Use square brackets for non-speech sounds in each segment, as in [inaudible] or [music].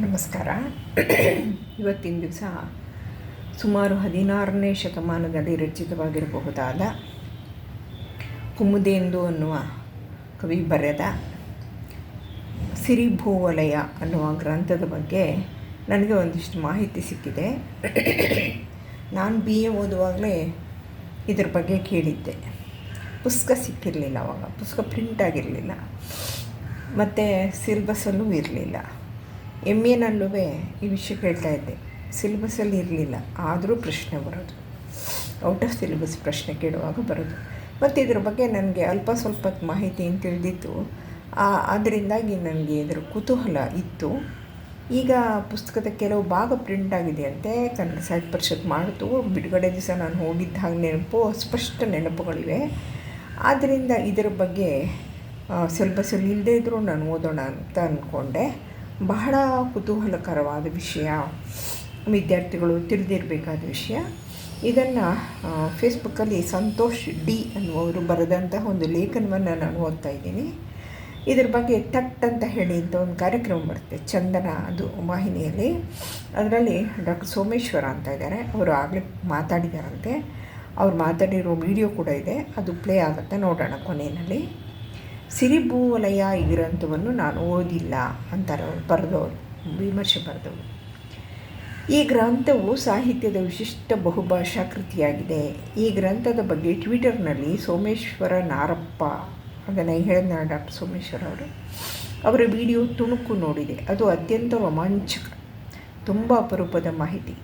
ನಮಸ್ಕಾರ. [coughs] ಇವತ್ತಿನ ದಿವಸ ಸುಮಾರು ಹದಿನಾರನೇ ಶತಮಾನದಲ್ಲಿ ರಚಿತವಾಗಿರಬಹುದಾದ ಕುಮುದೇಂದು ಅನ್ನುವ ಕವಿ ಬರೆದ ಸಿರಿಭೂವಲಯ ಅನ್ನುವ ಗ್ರಂಥದ ಬಗ್ಗೆ ನನಗೆ ಒಂದಿಷ್ಟು ಮಾಹಿತಿ ಸಿಕ್ಕಿದೆ. [coughs] ನಾನು ಬಿ ಎ ಓದುವಾಗಲೇ ಇದ್ರ ಬಗ್ಗೆ ಕೇಳಿದ್ದೆ. ಪುಸ್ತಕ ಸಿಕ್ಕಿರಲಿಲ್ಲ ಅವಾಗ. ಪುಸ್ತಕ ಪ್ರಿಂಟ್ ಆಗಿರಲಿಲ್ಲ. ಮತ್ತು ಸಿಲ್ಬಸಲ್ಲೂ ಇರಲಿಲ್ಲ. ಎಂ ಎನಲ್ಲೂ ಈ ವಿಷಯ ಹೇಳ್ತಾ ಇದ್ದೆ. ಸಿಲೆಬಸಲ್ಲಿ ಇರಲಿಲ್ಲ, ಆದರೂ ಪ್ರಶ್ನೆ ಬರೋದು. ಔಟ್ ಆಫ್ ಸಿಲೆಬಸ್ ಪ್ರಶ್ನೆ ಕೇಳುವಾಗ ಬರೋದು. ಮತ್ತು ಇದ್ರ ಬಗ್ಗೆ ನನಗೆ ಅಲ್ಪ ಸ್ವಲ್ಪ ಮಾಹಿತಿ ತಿಳಿದಿತ್ತು. ಅದರಿಂದಾಗಿ ನನಗೆ ಇದರ ಕುತೂಹಲ ಇತ್ತು. ಈಗ ಪುಸ್ತಕದ ಕೆಲವು ಭಾಗ ಪ್ರಿಂಟ್ ಆಗಿದೆಯಂತೆ ಕನ್ನಡ ಸಾಹಿತ್ಯ ಪರಿಷತ್ ಮಾಡಿತು. ಬಿಡುಗಡೆ ದಿವಸ ನಾನು ಹಾಗೆ ನೆನಪು, ಸ್ಪಷ್ಟ ನೆನಪುಗಳಿವೆ. ಆದ್ದರಿಂದ ಇದರ ಬಗ್ಗೆ ಸಿಲೆಬಸಲ್ಲಿ ಇಲ್ಲದೇ ಇದ್ದರೂ ನಾನು ಓದೋಣ ಅಂತ ಅಂದ್ಕೊಂಡೆ ಬಹಳ ಕುತೂಹಲಕರವಾದ ವಿಷಯ. ವಿದ್ಯಾರ್ಥಿಗಳು ತಿಳಿದಿರಬೇಕಾದ ವಿಷಯ. ಇದನ್ನು ಫೇಸ್ಬುಕ್ಕಲ್ಲಿ ಸಂತೋಷ್ ಡಿ ಅನ್ನುವರು ಬರೆದಂತಹ ಒಂದು ಲೇಖನವನ್ನು ನಾನು ಓದ್ತಾ ಇದ್ದೀನಿ. ಇದ್ರ ಬಗ್ಗೆ ತಟ್ ಅಂತ ಹೇಳಿ ಅಂತ ಒಂದು ಕಾರ್ಯಕ್ರಮ ಬರುತ್ತೆ, ಚಂದನ ಅದು ವಾಹಿನಿಯಲ್ಲಿ. ಅದರಲ್ಲಿ ಡಾಕ್ಟರ್ ಸೋಮೇಶ್ವರ ಅಂತ ಇದ್ದಾರೆ. ಅವರು ಆಗಲೇ ಮಾತಾಡಿದಾರಂತೆ. ಅವ್ರು ಮಾತಾಡಿರೋ ವಿಡಿಯೋ ಕೂಡ ಇದೆ. ಅದು ಪ್ಲೇ ಆಗುತ್ತೆ ನೋಡೋಣ ಕೊನೆಯಲ್ಲಿ. ಸಿರಿಭೂವಲಯ ಈ ಗ್ರಂಥವನ್ನು ನಾನು ಓದಿಲ್ಲ ಅಂತಾರೆ ಅವರು, ಬರೆದವರು, ವಿಮರ್ಶೆ ಬರೆದವರು. ಈ ಗ್ರಂಥವು ಸಾಹಿತ್ಯದ ವಿಶಿಷ್ಟ ಬಹುಭಾಷಾ ಕೃತಿಯಾಗಿದೆ ಈ ಗ್ರಂಥದ ಬಗ್ಗೆ ಟ್ವಿಟರ್ನಲ್ಲಿ ಸೋಮೇಶ್ವರ ನಾರಪ್ಪ, ಅದನ್ನು ಹೇಳಿದ ಡಾಕ್ಟರ್ ಸೋಮೇಶ್ವರ ಅವರು, ಅವರ ವಿಡಿಯೋ ತುಣುಕು ನೋಡಿದೆ. ಅದು ಅತ್ಯಂತ ರೋಮಾಂಚಕ, ತುಂಬ ಅಪರೂಪದ ಮಾಹಿತಿ.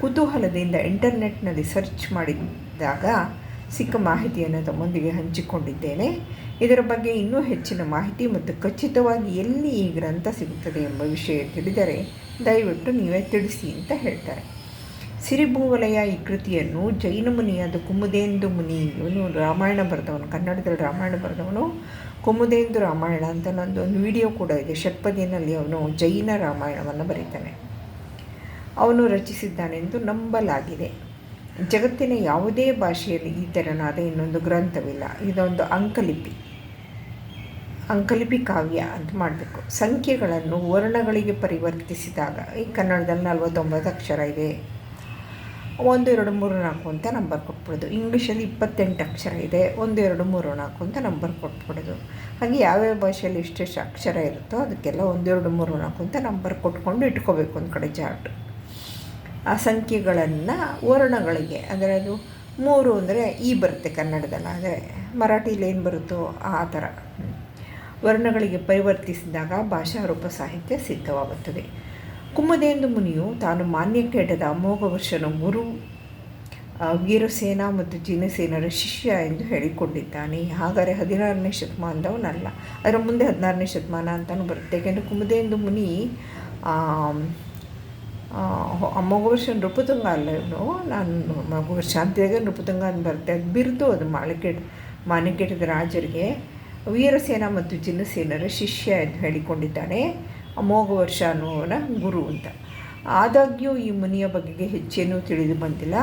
ಕುತೂಹಲದಿಂದ ಇಂಟರ್ನೆಟ್ನಲ್ಲಿ ಸರ್ಚ್ ಮಾಡಿದಾಗ ಸಿಕ್ಕ ಮಾಹಿತಿಯನ್ನು ತಮ್ಮೊಂದಿಗೆ ಹಂಚಿಕೊಂಡಿದ್ದೇನೆ. ಇದರ ಬಗ್ಗೆ ಇನ್ನೂ ಹೆಚ್ಚಿನ ಮಾಹಿತಿ ಮತ್ತು ಖಚಿತವಾಗಿ ಎಲ್ಲಿ ಈ ಗ್ರಂಥ ಸಿಗುತ್ತದೆ ಎಂಬ ವಿಷಯ ತಿಳಿದರೆ ದಯವಿಟ್ಟು ನೀವೇ ತಿಳಿಸಿ ಅಂತ ಹೇಳ್ತಾರೆ. ಸಿರಿಭೂವಲಯ ಈ ಕೃತಿಯನ್ನು ಜೈನ ಮುನಿಯಾದ ಕುಮುದೇಂದು ಮುನಿ ಇವನು ರಾಮಾಯಣ ಬರೆದವನು, ಕನ್ನಡದಲ್ಲಿ ರಾಮಾಯಣ ಬರೆದವನು, ಕುಮುದೇಂದು ರಾಮಾಯಣ ಅಂತ ಒಂದು ವಿಡಿಯೋ ಕೂಡ ಇದೆ. ಷಟ್ಪದಿನಲ್ಲಿ ಅವನು ಜೈನ ರಾಮಾಯಣವನ್ನು ಬರೀತಾನೆ. ಅವನು ರಚಿಸಿದ್ದಾನೆಂದು ನಂಬಲಾಗಿದೆ. ಜಗತ್ತಿನ ಯಾವುದೇ ಭಾಷೆಯಲ್ಲಿ ಈ ತೆರನಾದ ಇನ್ನೊಂದು ಗ್ರಂಥವಿಲ್ಲ. ಇದೊಂದು ಅಂಕಲಿಪಿ. ಅಂಕಲಿಪಿ ಕಾವ್ಯ ಅಂತ ಮಾಡಬೇಕು. ಸಂಖ್ಯೆಗಳನ್ನು ವರ್ಣಗಳಿಗೆ ಪರಿವರ್ತಿಸಿದಾಗ, ಈ ಕನ್ನಡದಲ್ಲಿ ನಲ್ವತ್ತೊಂಬತ್ತು ಅಕ್ಷರ ಇದೆ. ಒಂದು, ಎರಡು, ಮೂರು, ನಾಲ್ಕು ಅಂತ ನಂಬರ್ ಕೊಟ್ಬಿಡೋದು. ಇಂಗ್ಲೀಷಲ್ಲಿ ಇಪ್ಪತ್ತೆಂಟು ಅಕ್ಷರ ಇದೆ. ಒಂದು, ಎರಡು, ಮೂರು, ನಾಲ್ಕು ಅಂತ ನಂಬರ್ ಕೊಟ್ಬಿಡೋದು. ಹಾಗೆ ಯಾವ್ಯಾವ ಭಾಷೆಯಲ್ಲಿ ಎಷ್ಟೆಷ್ಟು ಅಕ್ಷರ ಇರುತ್ತೋ ಅದಕ್ಕೆಲ್ಲ ಒಂದೆರಡು ಮೂರು, ನಾಲ್ಕು ಅಂತ ನಂಬರ್ ಕೊಟ್ಕೊಂಡು ಇಟ್ಕೋಬೇಕು ಒಂದು ಕಡೆ ಚಾರ್ಟ್ ಆ ಸಂಖ್ಯೆಗಳನ್ನು ವರ್ಣಗಳಿಗೆ, ಅಂದರೆ ಅದು ಮೂರು ಅಂದರೆ ಈ ಬರುತ್ತೆ ಕನ್ನಡದಲ್ಲಿ. ಆದರೆ ಮರಾಠಿಲಿ ಏನು ಬರುತ್ತೋ ಆ ಥರ ವರ್ಣಗಳಿಗೆ ಪರಿವರ್ತಿಸಿದಾಗ ಭಾಷಾರೂಪ ಸಾಹಿತ್ಯ ಸಿದ್ಧವಾಗುತ್ತದೆ. ಕುಮ್ಮದೇಂದು ಮುನಿಯು ತಾನು ಮಾನ್ಯಕ್ಕೆಡದ ಅಮೋಘ ವರ್ಷನ ಗುರು ವೀರಸೇನ ಮತ್ತು ಜಿನಸೇನರ ಶಿಷ್ಯ ಎಂದು ಹೇಳಿಕೊಂಡಿದ್ದಾನೆ. ಹಾಗಾದರೆ ಹದಿನಾರನೇ ಶತಮಾನದವನಲ್ಲ, ಅದರ ಮುಂದೆ ಹದಿನಾರನೇ ಶತಮಾನ ಅಂತಲೂ ಬರುತ್ತೆ. ಏಕೆಂದರೆ ಕುಮದೇಂದು ಮುನಿ ಅಮೋಘವರ್ಷನ ನೃಪತುಂಗ ಅಲ್ಲ ಇವನು. ನಾನು ಮಗು ಶಾಂತಿಯಾಗ ನೃಪತುಂಗ ಅಂತ ಬರುತ್ತೆ. ಅದು ಬಿರ್ದು ಅದು ಮಾಲಿಕೇಟ ಮಾನಿಕೆಟದ ರಾಜರಿಗೆ. ವೀರಸೇನ ಮತ್ತು ಜಿನ್ನಸೇನರ ಶಿಷ್ಯ ಎಂದು ಹೇಳಿಕೊಂಡಿದ್ದಾನೆ. ಅಮೋಘ ವರ್ಷ ಅನ್ನುವನ ಗುರು ಅಂತ. ಆದಾಗ್ಯೂ ಈ ಮುನಿಯ ಬಗೆಗೆ ಹೆಚ್ಚೇನೂ ತಿಳಿದು ಬಂದಿಲ್ಲ.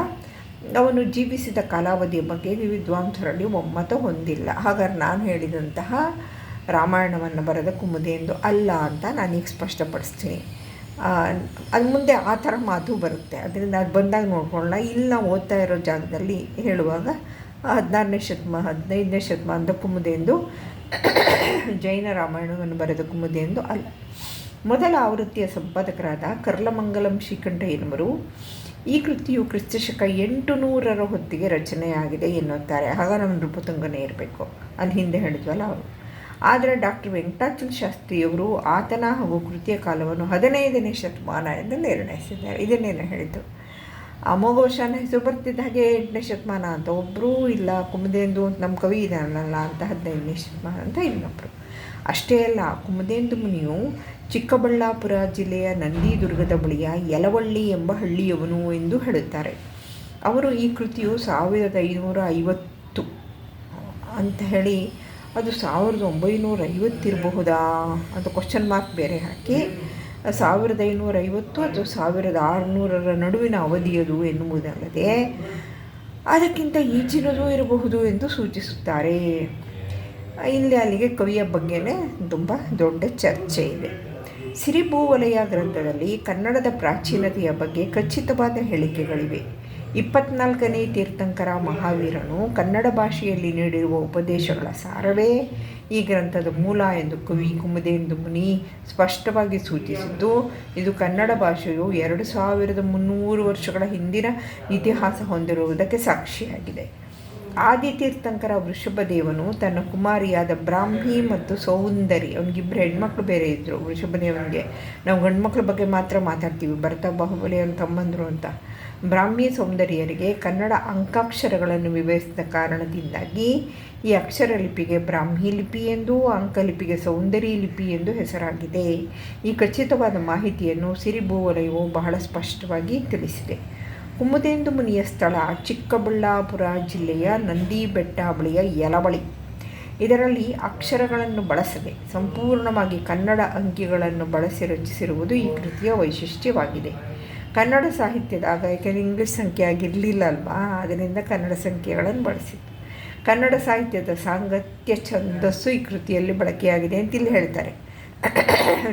ಅವನು ಜೀವಿಸಿದ ಕಾಲಾವಧಿಯ ಬಗ್ಗೆ ವಿದ್ವಾಂಸರಲ್ಲಿ ಒಮ್ಮತ ಹೊಂದಿಲ್ಲ. ಹಾಗಾದ್ರೆ ನಾನು ಹೇಳಿದಂತಹ ರಾಮಾಯಣವನ್ನು ಬರೆದ ಕುಮುದೆಂದು ಅಲ್ಲ ಅಂತ ನಾನೀಗ ಸ್ಪಷ್ಟಪಡಿಸ್ತೀನಿ. ಅದು ಮುಂದೆ ಆ ಥರ ಮಾತು ಬರುತ್ತೆ. ಅದರಿಂದ ಅದು ಬಂದಾಗ ನೋಡ್ಕೊಳ್ಳೋಣ. ಇಲ್ಲಿ ನಾವು ಓದ್ತಾ ಇರೋ ಜಾಗದಲ್ಲಿ ಹೇಳುವಾಗ ಹದಿನಾರನೇ ಶತಮಾನ ಹದಿನೈದನೇ ಶತಮಾನದ ಕುಮುದೆಂದು ಜೈನ ರಾಮಾಯಣವನ್ನು ಬರೆದ ಕುಮುದೆಂದು ಅಲ್ಲ. ಮೊದಲ ಆವೃತ್ತಿಯ ಸಂಪಾದಕರಾದ ಕರ್ಲಮಂಗಲಂ ಶ್ರೀಕಂಠಯ್ಯನವರು ಈ ಕೃತಿಯು ಕ್ರಿಸ್ತಶಕ ಎಂಟು ನೂರರ ಹೊತ್ತಿಗೆ ರಚನೆಯಾಗಿದೆ ಎನ್ನುತ್ತಾರೆ. ಆಗ ನಮ್ಮ ನೃಪತುಂಗನೇ ಇರಬೇಕು. ಅಲ್ಲಿ ಹಿಂದೆ ಹೇಳಿದ್ವಲ್ಲ ಅವರು. ಆದರೆ ಡಾಕ್ಟರ್ ವೆಂಕಟಾಚಲ ಶಾಸ್ತ್ರಿಯವರು ಆತನ ಹಾಗೂ ಕೃತಿಯ ಕಾಲವನ್ನು ಹದಿನೈದನೇ ಶತಮಾನ ಎಂದು ನಿರ್ಣಯಿಸಿದ್ದಾರೆ. ಇದನ್ನೇನು ಹೇಳಿದ್ದು? ಅಮೋಘೋಷನ ಹೆಸರು ಬರ್ತಿದ್ದ ಹಾಗೆ ಎಂಟನೇ ಶತಮಾನ ಅಂತ. ಒಬ್ಬರೂ ಇಲ್ಲ ಕುಮದೇಂದು ಅಂತ ನಮ್ಮ ಕವಿ ಇದಾನಲ್ಲ ಅಂತ ಹದಿನೈದನೇ ಶತಮಾನ ಅಂತ ಇನ್ನೊಬ್ಬರು ಅಷ್ಟೇ ಅಲ್ಲ ಕುಮದೇಂದು ಮುನಿಯು ಚಿಕ್ಕಬಳ್ಳಾಪುರ ಜಿಲ್ಲೆಯ ನಂದಿದುರ್ಗದ ಬಳಿಯ ಯಲವಳ್ಳಿ ಎಂಬ ಹಳ್ಳಿಯವನು ಎಂದು ಹೇಳುತ್ತಾರೆ. ಅವರು ಈ ಕೃತಿಯು ಸಾವಿರದ ಐನೂರ ಐವತ್ತು ಅಂತ ಹೇಳಿ, ಅದು ಸಾವಿರದ ಒಂಬೈನೂರ ಐವತ್ತಿರಬಹುದಾ ಅಂತ ಕ್ವಶನ್ ಮಾರ್ಕ್ ಬೇರೆ ಹಾಕಿ ಸಾವಿರದ ಐನೂರ ಐವತ್ತು ಅಥವಾ ಸಾವಿರದ ಆರುನೂರರ ನಡುವಿನ ಅವಧಿಯದು ಎನ್ನುವುದಲ್ಲದೆ ಅದಕ್ಕಿಂತ ಈಚಿನದು ಇರಬಹುದು ಎಂದು ಸೂಚಿಸುತ್ತಾರೆ. ಇಲ್ಲಿ ಅಲ್ಲಿಗೆ ಕವಿಯ ಬಗ್ಗೆನೇ ತುಂಬ ದೊಡ್ಡ ಚರ್ಚೆ ಇದೆ. ಸಿರಿಭೂವಲಯ ಗ್ರಂಥದಲ್ಲಿ ಕನ್ನಡದ ಪ್ರಾಚೀನತೆಯ ಬಗ್ಗೆ ಖಚಿತವಾದ ಹೇಳಿಕೆಗಳಿವೆ. ಇಪ್ಪತ್ನಾಲ್ಕನೇ ತೀರ್ಥಂಕರ ಮಹಾವೀರನು ಕನ್ನಡ ಭಾಷೆಯಲ್ಲಿ ನೀಡಿರುವ ಉಪದೇಶಗಳ ಸಾರವೇ ಈ ಗ್ರಂಥದ ಮೂಲ ಎಂದು ಕವಿ ಕುಮುದೇಂದು ಮುನಿ ಸ್ಪಷ್ಟವಾಗಿ ಸೂಚಿಸಿದ್ದು, ಇದು ಕನ್ನಡ ಭಾಷೆಯು ಎರಡು ಸಾವಿರದ ಮುನ್ನೂರು ವರ್ಷಗಳ ಹಿಂದಿನ ಇತಿಹಾಸ ಹೊಂದಿರುವುದಕ್ಕೆ ಸಾಕ್ಷಿಯಾಗಿದೆ. ಆದಿತೀರ್ಥಂಕರ ವೃಷಭದೇವನು ತನ್ನ ಕುಮಾರಿಯಾದ ಬ್ರಾಹ್ಮಿ ಮತ್ತು ಸೌಂದರಿ ಅವನಿಗಿಬ್ಬರು ಹೆಣ್ಮಕ್ಳು ಬೇರೆ ಇದ್ದರು ವೃಷಭದೇವನಿಗೆ, ನಾವು ಗಂಡು ಬಗ್ಗೆ ಮಾತ್ರ ಮಾತಾಡ್ತೀವಿ ಭರತ ಬಾಹುಬಲಿ ಅವನ ತಮ್ಮಂದರು ಅಂತ. ಬ್ರಾಹ್ಮಿ ಸೌಂದರ್ಯರಿಗೆ ಕನ್ನಡ ಅಂಕಾಕ್ಷರಗಳನ್ನು ವಿವರಿಸಿದ ಕಾರಣದಿಂದಾಗಿ ಈ ಅಕ್ಷರ ಲಿಪಿಗೆ ಬ್ರಾಹ್ಮಿ ಲಿಪಿ ಎಂದು, ಅಂಕಲಿಪಿಗೆ ಸೌಂದರ್ಯ ಲಿಪಿ ಎಂದು ಹೆಸರಾಗಿದೆ. ಈ ಖಚಿತವಾದ ಮಾಹಿತಿಯನ್ನು ಸಿರಿಭೂವಲಯವು ಬಹಳ ಸ್ಪಷ್ಟವಾಗಿ ತಿಳಿಸಿದೆ. ಕುಮುದೇಂದು ಮುನಿಯ ಸ್ಥಳ ಚಿಕ್ಕಬಳ್ಳಾಪುರ ಜಿಲ್ಲೆಯ ನಂದಿ ಬೆಟ್ಟ ಬಳಿಯ ಯಲಬಳಿ ಇದರಲ್ಲಿ ಅಕ್ಷರಗಳನ್ನು ಬಳಸದೆ ಸಂಪೂರ್ಣವಾಗಿ ಕನ್ನಡ ಅಂಕಿಗಳನ್ನು ಬಳಸಿ ರಚಿಸಿರುವುದು ಈ ಕೃತಿಯ ವೈಶಿಷ್ಟ್ಯವಾಗಿದೆ. ಕನ್ನಡ ಸಾಹಿತ್ಯದಾಗ ಯಾಕೆಂದರೆ ಇಂಗ್ಲೀಷ್ ಸಂಖ್ಯೆ ಆಗಿರಲಿಲ್ಲ ಅಲ್ವಾ? ಅದರಿಂದ ಕನ್ನಡ ಸಂಖ್ಯೆಗಳನ್ನು ಬಳಸಿತ್ತು ಕನ್ನಡ ಸಾಹಿತ್ಯದ ಸಾಂಗತ್ಯ ಛಂದಸ್ಸು ಈ ಕೃತಿಯಲ್ಲಿ ಬಳಕೆಯಾಗಿದೆ ಅಂತ ಇಲ್ಲಿ ಹೇಳ್ತಾರೆ.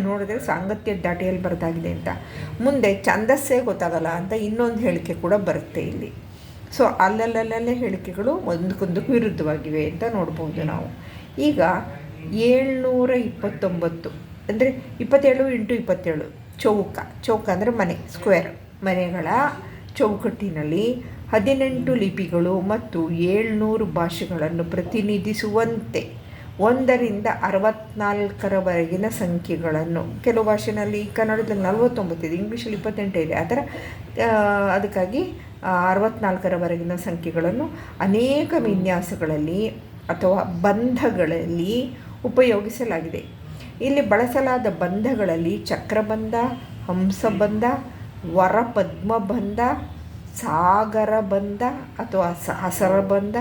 ನೋಡಿದ್ರೆ ಸಾಂಗತ್ಯ ದಾಟಿಯಲ್ಲಿ ಬರೆದಾಗಿದೆ ಅಂತ. ಮುಂದೆ ಛಂದಸ್ಸೇ ಗೊತ್ತಾಗಲ್ಲ ಅಂತ ಇನ್ನೊಂದು ಹೇಳಿಕೆ ಕೂಡ ಬರುತ್ತೆ ಇಲ್ಲಿ. ಸೊ ಅಲ್ಲಲ್ಲಲ್ಲೇ ಹೇಳಿಕೆಗಳು ಒಂದಕ್ಕೊಂದು ವಿರುದ್ಧವಾಗಿವೆ ಅಂತ ನೋಡ್ಬೋದು ನಾವು. ಈಗ ಏಳ್ನೂರ ಇಪ್ಪತ್ತೊಂಬತ್ತು, ಅಂದರೆ ಇಪ್ಪತ್ತೇಳು ಇಂಟು ಇಪ್ಪತ್ತೇಳು. ಚೌಕ ಚೌಕ ಅಂದರೆ ಮನೆ ಸ್ಕ್ವೇರ್ ಮನೆಗಳ ಚೌಕಟ್ಟಿನಲ್ಲಿ ಹದಿನೆಂಟು ಲಿಪಿಗಳು ಮತ್ತು ಏಳ್ನೂರು ಭಾಷೆಗಳನ್ನು ಪ್ರತಿನಿಧಿಸುವಂತೆ ಒಂದರಿಂದ ಅರವತ್ನಾಲ್ಕರವರೆಗಿನ ಸಂಖ್ಯೆಗಳನ್ನು. ಕೆಲವು ಭಾಷೆನಲ್ಲಿ ಕನ್ನಡದಲ್ಲಿ ನಲವತ್ತೊಂಬತ್ತಿದೆ, ಇಂಗ್ಲೀಷಲ್ಲಿ ಇಪ್ಪತ್ತೆಂಟು ಇದೆ. ಆ ಥರ ಅದಕ್ಕಾಗಿ ಅರವತ್ನಾಲ್ಕರವರೆಗಿನ ಸಂಖ್ಯೆಗಳನ್ನು ಅನೇಕ ವಿನ್ಯಾಸಗಳಲ್ಲಿ ಅಥವಾ ಬಂಧಗಳಲ್ಲಿ ಉಪಯೋಗಿಸಲಾಗಿದೆ. ಇಲ್ಲಿ ಬಳಸಲಾದ ಬಂಧಗಳಲ್ಲಿ ಚಕ್ರಬಂಧ, ಹಂಸಬಂಧ, ವರಪದ್ಮಬಂಧ, ಸಾಗರಬಂಧ ಅಥವಾ ಸಹಸರಬಂಧ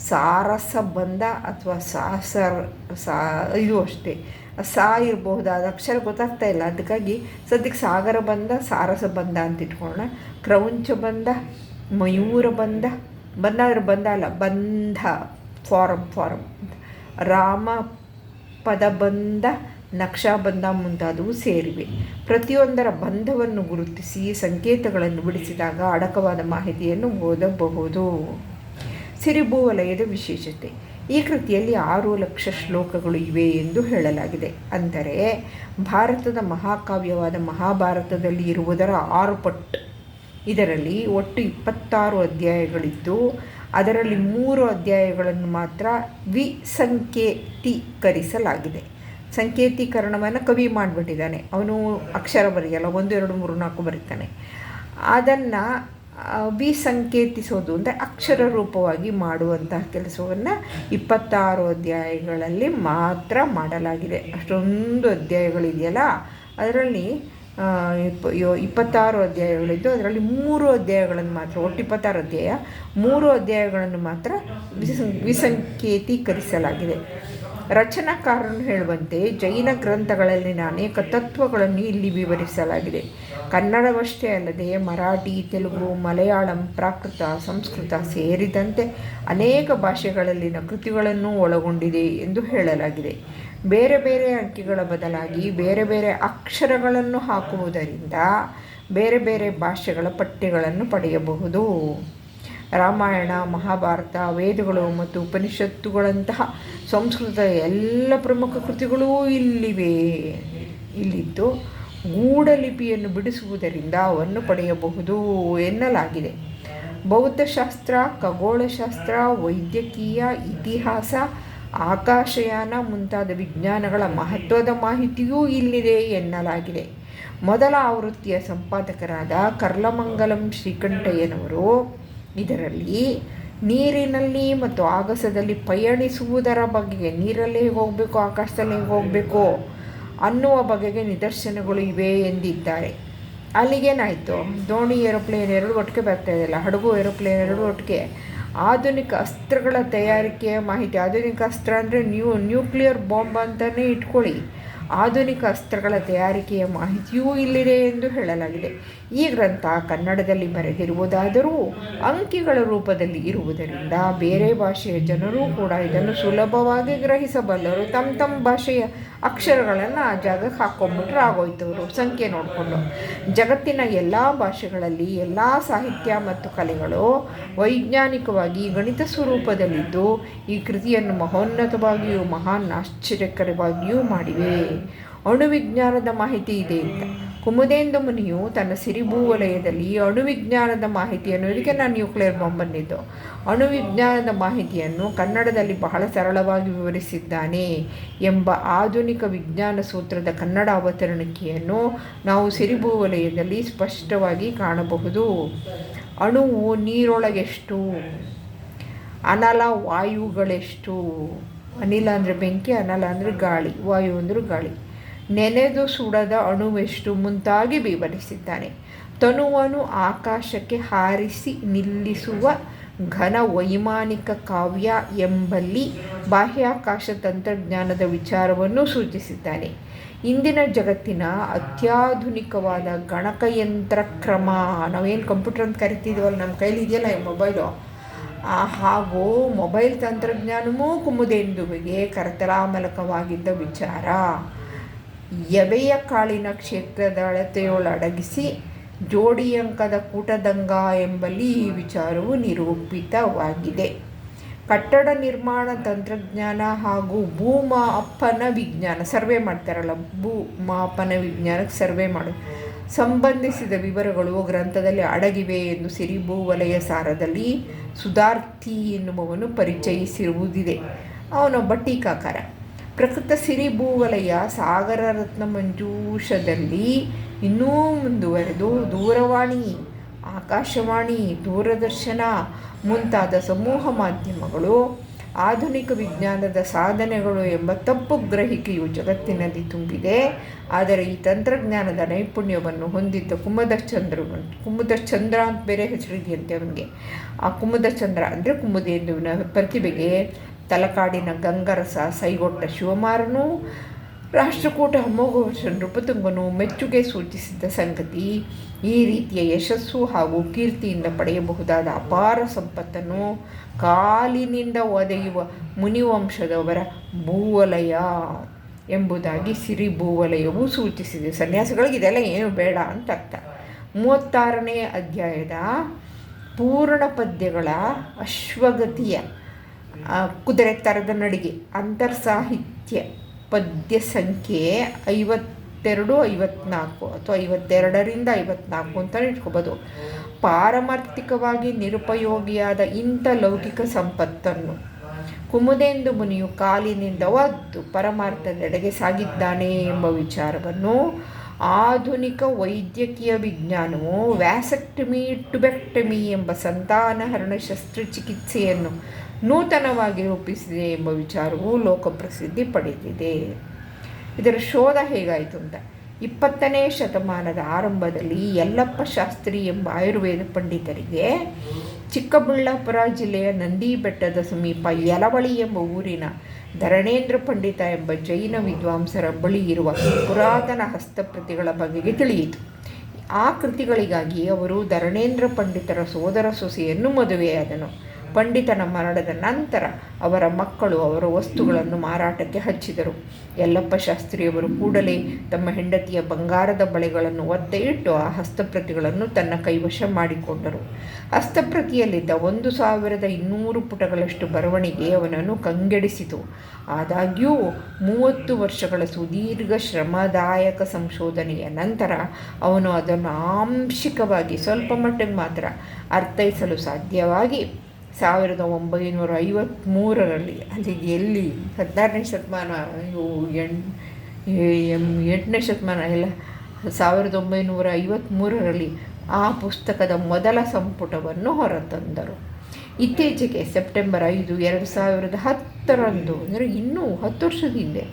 ಸಾರಸ ಬಂಧ ಅಥವಾ ಸಾಸರ ಸಾ ಇದು ಅಷ್ಟೇ. ಸಾ ಇರಬಹುದಾದ ಅಕ್ಷರ ಗೊತ್ತಾಗ್ತಾ ಇಲ್ಲ. ಅದಕ್ಕಾಗಿ ಸದ್ಯಕ್ಕೆ ಸಾಗರ ಬಂಧ ಸಾರಸ ಬಂಧ ಅಂತ ಇಟ್ಕೊಳ್ಳೋಣ. ಕ್ರೌಂಚ ಬಂಧ ಮಯೂರ ಬಂಧ ಬಂಧ ಅಂದ್ರೆ ಬಂಧ ಅಲ್ಲ, ಬಂಧ ಫಾರಮ್ ಫಾರಮ್ ರಾಮ ಪದಬಂಧ ನಕ್ಷಾಬಂಧ ಮುಂತಾದವು ಸೇರಿವೆ. ಪ್ರತಿಯೊಂದರ ಬಂಧವನ್ನು ಗುರುತಿಸಿ ಸಂಕೇತಗಳನ್ನು ಬಿಡಿಸಿದಾಗ ಅಡಕವಾದ ಮಾಹಿತಿಯನ್ನು ಓದಬಹುದು. ಸಿರಿಭೂವಲಯದ ವಿಶೇಷತೆ. ಈ ಕೃತಿಯಲ್ಲಿ ಆರು ಲಕ್ಷ ಶ್ಲೋಕಗಳು ಇವೆ ಎಂದು ಹೇಳಲಾಗಿದೆ. ಅಂದರೆ, ಭಾರತದ ಮಹಾಕಾವ್ಯವಾದ ಮಹಾಭಾರತದಲ್ಲಿ ಇರುವುದರ ಆರು ಪಟ್ಟು ಇದರಲ್ಲಿ ಒಟ್ಟು ಇಪ್ಪತ್ತಾರು ಅಧ್ಯಾಯಗಳಿದ್ದು ಅದರಲ್ಲಿ ಮೂರು ಅಧ್ಯಾಯಗಳನ್ನು ಮಾತ್ರ ವಿಸಂಕೇತೀಕರಿಸಲಾಗಿದೆ. ಸಂಕೇತೀಕರಣವನ್ನು ಕವಿ ಮಾಡಿಬಿಟ್ಟಿದ್ದಾನೆ. ಅವನು ಅಕ್ಷರ ಬರೆಯಲ್ಲ, ಒಂದು, ಎರಡು, ಮೂರು, ನಾಲ್ಕು ಬರೀತಾನೆ. ಅದನ್ನು ವಿ ಸಂಕೇತಿಸೋದು ಅಂದರೆ ಅಕ್ಷರ ರೂಪವಾಗಿ ಮಾಡುವಂತಹ ಕೆಲಸವನ್ನು ಇಪ್ಪತ್ತಾರು ಅಧ್ಯಾಯಗಳಲ್ಲಿ ಮಾತ್ರ ಮಾಡಲಾಗಿದೆ. ಅಷ್ಟೊಂದು ಅಧ್ಯಾಯಗಳಿದೆಯಲ್ಲ. ಅದರಲ್ಲಿ ಇಪ್ಪತ್ತಾರು ಅಧ್ಯಾಯಗಳಿದ್ದು ಅದರಲ್ಲಿ ಮೂರು ಅಧ್ಯಾಯಗಳನ್ನು ಮಾತ್ರ, ಒಟ್ಟು ಇಪ್ಪತ್ತಾರು ಅಧ್ಯಾಯ. ಮೂರು ಅಧ್ಯಾಯಗಳನ್ನು ಮಾತ್ರ ವಿಸಂಕೇತೀಕರಿಸಲಾಗಿದೆ. ರಚನಾಕಾರನು ಹೇಳುವಂತೆ, ಜೈನ ಗ್ರಂಥಗಳಲ್ಲಿನ ಅನೇಕ ತತ್ವಗಳನ್ನು ಇಲ್ಲಿ ವಿವರಿಸಲಾಗಿದೆ. ಕನ್ನಡವಷ್ಟೇ ಅಲ್ಲದೆ, ಮರಾಠಿ, ತೆಲುಗು, ಮಲಯಾಳಂ, ಪ್ರಾಕೃತ, ಸಂಸ್ಕೃತ ಸೇರಿದಂತೆ ಅನೇಕ ಭಾಷೆಗಳಲ್ಲಿನ ಕೃತಿಗಳನ್ನು ಒಳಗೊಂಡಿದೆ ಎಂದು ಹೇಳಲಾಗಿದೆ. ಬೇರೆ ಬೇರೆ ಅಂಕಿಗಳ ಬದಲಾಗಿ ಬೇರೆ ಬೇರೆ ಅಕ್ಷರಗಳನ್ನು ಹಾಕುವುದರಿಂದ ಬೇರೆ ಬೇರೆ ಭಾಷೆಗಳ ಪಠ್ಯಗಳನ್ನು ಪಡೆಯಬಹುದು. ರಾಮಾಯಣ, ಮಹಾಭಾರತ, ವೇದಗಳು ಮತ್ತು ಉಪನಿಷತ್ತುಗಳಂತಹ ಸಂಸ್ಕೃತ ಎಲ್ಲ ಪ್ರಮುಖ ಕೃತಿಗಳೂ ಇಲ್ಲಿವೆ. ಇಲ್ಲಿದ್ದು ಗೂಢಲಿಪಿಯನ್ನು ಬಿಡಿಸುವುದರಿಂದ ಅವನ್ನು ಪಡೆಯಬಹುದು ಎನ್ನಲಾಗಿದೆ. ಬೌದ್ಧಶಾಸ್ತ್ರ ಖಗೋಳಶಾಸ್ತ್ರ, ವೈದ್ಯಕೀಯ, ಇತಿಹಾಸ ಆಕಾಶಯಾನ ಮುಂತಾದ ವಿಜ್ಞಾನಗಳ ಮಹತ್ವದ ಮಾಹಿತಿಯೂ ಇಲ್ಲಿದೆ ಎನ್ನಲಾಗಿದೆ. ಮೊದಲ ಆವೃತ್ತಿಯ ಸಂಪಾದಕರಾದ ಕರ್ಲಮಂಗಲಂ ಶ್ರೀಕಂಠಯ್ಯನವರು ಇದರಲ್ಲಿ ನೀರಿನಲ್ಲಿ ಮತ್ತು ಆಗಸದಲ್ಲಿ ಪಯಣಿಸುವುದರ ಬಗೆಗೆ ನೀರಲ್ಲಿ ಹೇಗೆ ಹೋಗಬೇಕು, ಆಕಾಶದಲ್ಲಿ ಹೇಗೆ ಹೋಗಬೇಕು ಅನ್ನುವ ಬಗೆಗೆ ನಿದರ್ಶನಗಳು ಇವೆ ಎಂದಿದ್ದಾರೆ. ಅಲ್ಲಿಗೇನಾಯಿತು? ದೋಣಿ ಏರೋಪ್ಲೇನ್ ಎರಡು ಒಟ್ಟಿಗೆ ಬರ್ತಾ ಇದೆಯಲ್ಲ, ಹಡಗು ಏರೋಪ್ಲೇನ್ ಎರಡು ಒಟ್ಟಿಗೆ. ಆಧುನಿಕ ಅಸ್ತ್ರಗಳ ತಯಾರಿಕೆಯ ಮಾಹಿತಿ. ಆಧುನಿಕ ಅಸ್ತ್ರ ಅಂದರೆ ನ್ಯೂ, ನ್ಯೂಕ್ಲಿಯರ್ ಬಾಂಬ್ ಅಂತಲೇ ಇಟ್ಕೊಳ್ಳಿ. ಆಧುನಿಕ ಅಸ್ತ್ರಗಳ ತಯಾರಿಕೆಯ ಮಾಹಿತಿಯೂ ಇಲ್ಲಿದೆ ಎಂದು ಹೇಳಲಾಗಿದೆ. ಈ ಗ್ರಂಥ ಕನ್ನಡದಲ್ಲಿ ಬರೆದಿರುವುದಾದರೂ ಅಂಕಿಗಳ ರೂಪದಲ್ಲಿ ಇರುವುದರಿಂದ ಬೇರೆ ಭಾಷೆಯ ಜನರೂ ಕೂಡ ಇದನ್ನು ಸುಲಭವಾಗಿ ಗ್ರಹಿಸಬಲ್ಲರು. ತಮ್ಮ ತಮ್ಮ ಭಾಷೆಯ ಅಕ್ಷರಗಳನ್ನು ಆ ಜಾಗಕ್ಕೆ ಹಾಕ್ಕೊಂಬಿಟ್ರೆ ಆಗೋಯ್ತು ಅವರು ಸಂಖ್ಯೆ ನೋಡಿಕೊಂಡು. ಜಗತ್ತಿನ ಎಲ್ಲ ಭಾಷೆಗಳಲ್ಲಿ ಎಲ್ಲ ಸಾಹಿತ್ಯ ಮತ್ತು ಕಲೆಗಳು ವೈಜ್ಞಾನಿಕವಾಗಿ ಗಣಿತ ಸ್ವರೂಪದಲ್ಲಿದ್ದು ಈ ಕೃತಿಯನ್ನು ಮಹೋನ್ನತವಾಗಿಯೂ ಮಹಾನ್ ಆಶ್ಚರ್ಯಕರವಾಗಿಯೂ ಮಾಡಿವೆ. ಅಣುವಿಜ್ಞಾನದ ಮಾಹಿತಿ ಇದೆ ಅಂತ. ಕುಮುದೇಂದ್ರ ಮುನಿಯು ತನ್ನ ಸಿರಿಭೂ ವಲಯದಲ್ಲಿ ಅಣುವಿಜ್ಞಾನದ ಮಾಹಿತಿಯನ್ನು, ಇದಕ್ಕೆ ನಾನು ನ್ಯೂಕ್ಲಿಯರ್ ಬಾಂಬ್ ಬಂದಿದ್ದು ಅಣುವಿಜ್ಞಾನದ ಮಾಹಿತಿಯನ್ನು ಕನ್ನಡದಲ್ಲಿ ಬಹಳ ಸರಳವಾಗಿ ವಿವರಿಸಿದ್ದಾನೆ ಎಂಬ ಆಧುನಿಕ ವಿಜ್ಞಾನ ಸೂತ್ರದ ಕನ್ನಡ ಅವತರಣಿಕೆಯನ್ನು ನಾವು ಸಿರಿಭೂ ವಲಯದಲ್ಲಿ ಸ್ಪಷ್ಟವಾಗಿ ಕಾಣಬಹುದು. ಅಣುವು ನೀರೊಳಗೆಷ್ಟು, ಅನಲ ವಾಯುಗಳೆಷ್ಟು? ಅನಿಲ ಅಂದರೆ ಬೆಂಕಿ, ಅನಲ ಅಂದರೆ ಗಾಳಿ, ವಾಯು ಅಂದರೆ ಗಾಳಿ. ನೆನೆದು ಸುಡದ ಅಣುವೆಷ್ಟು ಮುಂತಾಗಿ ವಿವರಿಸಿದ್ದಾನೆ ತನುವನು ಆಕಾಶಕ್ಕೆ ಹಾರಿಸಿ ನಿಲ್ಲಿಸುವ ಘನ ವೈಮಾನಿಕ ಕಾವ್ಯ ಎಂಬಲ್ಲಿ ಬಾಹ್ಯಾಕಾಶ ತಂತ್ರಜ್ಞಾನದ ವಿಚಾರವನ್ನು ಸೂಚಿಸಿದ್ದಾನೆ. ಇಂದಿನ ಜಗತ್ತಿನ ಅತ್ಯಾಧುನಿಕವಾದ ಗಣಕಯಂತ್ರ ಕ್ರಮ, ನಾವೇನು ಕಂಪ್ಯೂಟರ್ ಅಂತ ಕರಿತಿದ್ದೀವಲ್ಲ ನಮ್ಮ ಕೈಲಿ ಇದೆಯಲ್ಲ ಈ ಮೊಬೈಲು? ಹಾಗೂ ಮೊಬೈಲ್ ತಂತ್ರಜ್ಞಾನವೂ ಕುಮುದೆಂದುವಿಗೆ ಕರತಲಾಮಲಕವಾಗಿದ್ದ ವಿಚಾರ. ಎವೆಯ ಕಾಳಿನ ಕ್ಷೇತ್ರದ ಅಳತೆಯೊಳಡಗಿಸಿ ಜೋಡಿಯಂಕದ ಕೂಟದಂಗ ಎಂಬಲ್ಲಿ ಈ ವಿಚಾರವು ನಿರೂಪಿತವಾಗಿದೆ. ಕಟ್ಟಡ ನಿರ್ಮಾಣ ತಂತ್ರಜ್ಞಾನ ಹಾಗೂ ಭೂಮಾಪನ ವಿಜ್ಞಾನ ಸರ್ವೆ ಮಾಡ್ತಾರಲ್ಲ, ಭೂಮಾಪನ ವಿಜ್ಞಾನಕ್ಕೆ ಸರ್ವೆ ಮಾಡು. ಸಂಬಂಧಿಸಿದ ವಿವರಗಳು ಗ್ರಂಥದಲ್ಲಿ ಅಡಗಿವೆ ಎಂದು ಸಿರಿಭೂ ವಲಯ ಸಾರದಲ್ಲಿ ಸುಧಾರ್ಥಿ ಎನ್ನುವವನು ಪರಿಚಯಿಸಿರುವುದಿದೆ. ಅವನೊಬ್ಬ ಟೀಕಾಕಾರ. ಪ್ರಕೃತ ಸಿರಿಭೂವಲಯ ಸಾಗರ ರತ್ನ ಮಂಜೂಷದಲ್ಲಿ ಇನ್ನೂ ಮುಂದುವರೆದು ದೂರವಾಣಿ, ಆಕಾಶವಾಣಿ, ದೂರದರ್ಶನ ಮುಂತಾದ ಸಮೂಹ ಮಾಧ್ಯಮಗಳು, ಆಧುನಿಕ ವಿಜ್ಞಾನದ ಸಾಧನೆಗಳು ಎಂಬ ತಪ್ಪು ಗ್ರಹಿಕೆಯು ಜಗತ್ತಿನಲ್ಲಿ ತುಂಬಿದೆ. ಆದರೆ ಈ ತಂತ್ರಜ್ಞಾನದ ನೈಪುಣ್ಯವನ್ನು ಹೊಂದಿದ್ದ ಕುಮುದ ಚಂದ್ರ ಕುಮುದ ಚಂದ್ರ ಅಂತ ಬೇರೆ ಹೆಸರಿದೆಯಂತೆ ಅವನಿಗೆ. ಆ ಕುಮುದ ಚಂದ್ರ ಅಂದರೆ ಕುಮುದೇಂದುವಿನ ಪ್ರತಿಭೆಗೆ ತಲಕಾಡಿನ ಗಂಗರಸ, ಸೈಗೊಟ್ಟ ಶಿವಮಾರನು, ರಾಷ್ಟ್ರಕೂಟ ಅಮೋಘವರ್ಷ ನೃಪತುಂಗನು ಮೆಚ್ಚುಗೆ ಸೂಚಿಸಿದ್ದ ಸಂಗತಿ. ಈ ರೀತಿಯ ಯಶಸ್ಸು ಹಾಗೂ ಕೀರ್ತಿಯಿಂದ ಪಡೆಯಬಹುದಾದ ಅಪಾರ ಸಂಪತ್ತನ್ನು ಕಾಲಿನಿಂದ ಒದೆಯುವ ಮುನಿವಂಶದವರ ಭೂವಲಯ ಎಂಬುದಾಗಿ ಸಿರಿ ಭೂವಲಯವು ಸೂಚಿಸಿದೆ. ಸನ್ಯಾಸಿಗಳಿಗೆ ಇದೆಲ್ಲ ಏನು ಬೇಡ ಅಂತ ಅರ್ಥ ಮೂವತ್ತಾರನೇ ಅಧ್ಯಾಯದ ಪೂರ್ಣ ಪದ್ಯಗಳ ಅಶ್ವಗತಿಯ ಕುದುರೆ ಥರದ ನಡಿಗೆ ಅಂತರ್ಸಾಹಿತ್ಯ ಪದ್ಯ ಸಂಖ್ಯೆ ಐವತ್ತೆರಡು, ಐವತ್ನಾಲ್ಕು ಅಥವಾ ಐವತ್ತೆರಡರಿಂದ ಐವತ್ನಾಲ್ಕು ಅಂತ ಇಟ್ಕೋಬೋದು. ಪಾರಮಾರ್ಥಿಕವಾಗಿ ನಿರುಪಯೋಗಿಯಾದ ಇಂಥ ಲೌಕಿಕ ಸಂಪತ್ತನ್ನು ಕುಮುದೆಂದು ಮುನಿಯು ಕಾಲಿನಿಂದ ಒದ್ದು ಪರಮಾರ್ಥದೆಡೆಗೆ ಸಾಗಿದ್ದಾನೆ ಎಂಬ ವಿಚಾರವನ್ನು ಆಧುನಿಕ ವೈದ್ಯಕೀಯ ವಿಜ್ಞಾನವು ವ್ಯಾಸಕ್ಟಮಿ ಟುಬೆಕ್ಟಮಿ ಎಂಬ ಸಂತಾನಹರಣ ಶಸ್ತ್ರಚಿಕಿತ್ಸೆಯನ್ನು ನೂತನವಾಗಿ ರೂಪಿಸಿದೆ ಎಂಬ ವಿಚಾರವು ಲೋಕಪ್ರಸಿದ್ಧಿ ಪಡೆದಿದೆ. ಇದರ ಶೋಧ ಹೇಗಾಯಿತು ಅಂತ? ಇಪ್ಪತ್ತನೇ ಶತಮಾನದ ಆರಂಭದಲ್ಲಿ ಯಲ್ಲಪ್ಪ ಶಾಸ್ತ್ರಿ ಎಂಬ ಆಯುರ್ವೇದ ಪಂಡಿತರಿಗೆ ಚಿಕ್ಕಬಳ್ಳಾಪುರ ಜಿಲ್ಲೆಯ ನಂದಿ ಬೆಟ್ಟದ ಸಮೀಪ ಯಲವಳಿ ಎಂಬ ಊರಿನ ಧರಣೇಂದ್ರ ಪಂಡಿತ ಎಂಬ ಜೈನ ವಿದ್ವಾಂಸರ ಬಳಿ ಇರುವ ಪುರಾತನ ಹಸ್ತಪ್ರತಿಗಳ ಬಗೆಗೆ ತಿಳಿಯಿತು. ಆ ಕೃತಿಗಳಿಗಾಗಿ ಅವರು ಧರಣೇಂದ್ರ ಪಂಡಿತರ ಸೋದರ ಸೊಸೆಯನ್ನು ಮದುವೆಯಾದನು. ಪಂಡಿತನ ಮರಣದ ನಂತರ ಅವರ ಮಕ್ಕಳು ಅವರ ವಸ್ತುಗಳನ್ನು ಮಾರಾಟಕ್ಕೆ ಹಚ್ಚಿದರು. ಯಲ್ಲಪ್ಪ ಶಾಸ್ತ್ರಿಯವರು ಕೂಡಲೇ ತಮ್ಮ ಹೆಂಡತಿಯ ಬಂಗಾರದ ಬಳೆಗಳನ್ನು ಒತ್ತೆ ಇಟ್ಟು ಆ ಹಸ್ತಪ್ರತಿಗಳನ್ನು ತನ್ನ ಕೈವಶ ಮಾಡಿಕೊಂಡರು. ಹಸ್ತಪ್ರತಿಯಲ್ಲಿದ್ದ ಒಂದು ಸಾವಿರದ ಇನ್ನೂರು ಪುಟಗಳಷ್ಟು ಬರವಣಿಗೆ ಅವನನ್ನು ಕಂಗೆಡಿಸಿತು. ಆದಾಗ್ಯೂ ಮೂವತ್ತು ವರ್ಷಗಳ ಸುದೀರ್ಘ ಶ್ರಮದಾಯಕ ಸಂಶೋಧನೆಯ ನಂತರ ಅವನು ಅದನ್ನು ಆಂಶಿಕವಾಗಿ ಸ್ವಲ್ಪ ಮಟ್ಟಿಗೆ ಮಾತ್ರ ಅರ್ಥೈಸಲು ಸಾಧ್ಯವಾಗಿ ಸಾವಿರದ ಒಂಬೈನೂರ ಐವತ್ತ್ಮೂರರಲ್ಲಿ ಅಲ್ಲಿಗೆ ಎಲ್ಲಿ ಹದಿನಾರನೇ ಶತಮಾನ ಇವು ಎಂಟನೇ ಶತಮಾನ ಎಲ್ಲ ಸಾವಿರದ ಒಂಬೈನೂರ ಐವತ್ತ್ಮೂರರಲ್ಲಿ ಆ ಪುಸ್ತಕದ ಮೊದಲ ಸಂಪುಟವನ್ನು ಹೊರತಂದರು. ಇತ್ತೀಚೆಗೆ ಸೆಪ್ಟೆಂಬರ್ ಐದು ಎರಡು ಸಾವಿರದ ಹತ್ತರಂದು, ಅಂದರೆ ಇನ್ನೂ ಹತ್ತು ವರ್ಷದ ಹಿಂದೆ,